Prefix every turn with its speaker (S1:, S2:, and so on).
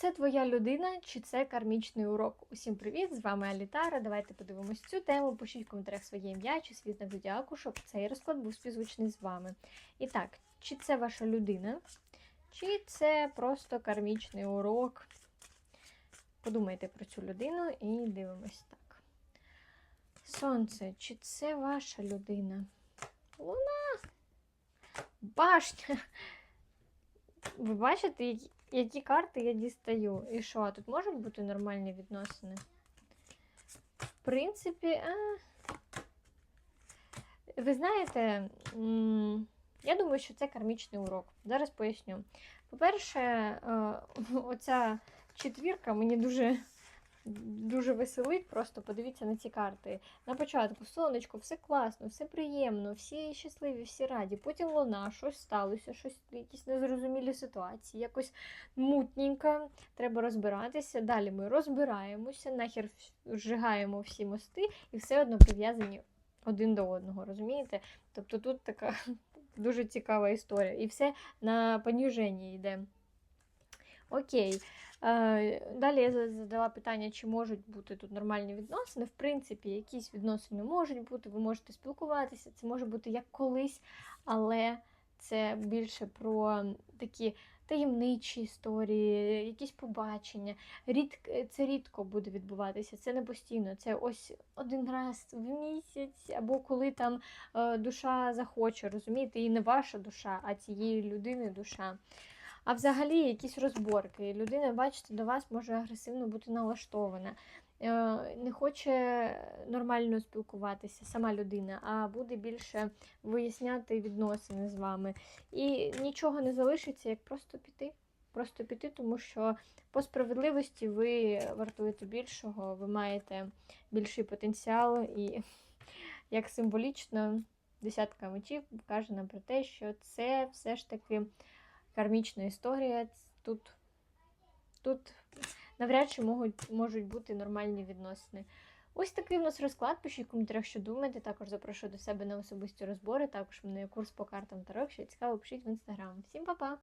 S1: це твоя людина чи це кармічний урок? Усім привіт! З вами Алітара. Давайте подивимось цю тему. Пишіть в коментарях своє ім'я чи світ на зодіаку, щоб цей розклад був співзвучний з вами. І так, чи це ваша людина, чи це просто кармічний урок? Подумайте про цю людину і дивимось так. Сонце, чи це ваша людина? Луна. Башня. Ви бачите, які, карти я дістаю? І що, тут можуть бути нормальні відносини? В принципі, а... ви знаєте, я думаю, що це кармічний урок. Зараз поясню. По-перше, е, оця четвірка мені дуже, дуже веселить. Просто подивіться на ці карти. На початку сонечко, все класно, все приємно, всі щасливі, всі раді. Потім луна, щось сталося, щось, якісь незрозумілі ситуації, якось мутненько, треба розбиратися. Далі ми розбираємося, нахер зжигаємо всі мости і все одно прив'язані один до одного, розумієте? Тобто тут така дуже цікава історія. І все на поніженні йде. Окей. Е, Далі я задала питання, чи можуть бути тут нормальні відносини. В принципі, якісь відносини можуть бути, ви можете спілкуватися, це може бути як колись, але це більше про такі таємничі історії, якісь побачення. Рідк... Це рідко буде відбуватися, це не постійно. Це ось один раз в місяць, або коли там е, душа захоче, розумієте, і не ваша душа, а цієї людини душа. А взагалі якісь розборки. Людина, бачите, до вас може агресивно бути налаштована, е, не хоче нормально спілкуватися, сама людина, а буде більше виясняти відносини з вами. І нічого не залишиться, як просто піти. Просто піти, тому що по справедливості ви вартуєте більшого, ви маєте більший потенціал, і як символічно, десятка мечів каже нам про те, що це все ж таки кармічна історія. Тут, тут навряд чи можуть, можуть бути нормальні відносини. Ось такий у нас розклад. Пишіть в коментарях, що думаєте. Також запрошую до себе на особисті розбори. Також мене курс по картам Таро. Якщо цікаво, пишіть в інстаграм. Всім па-па!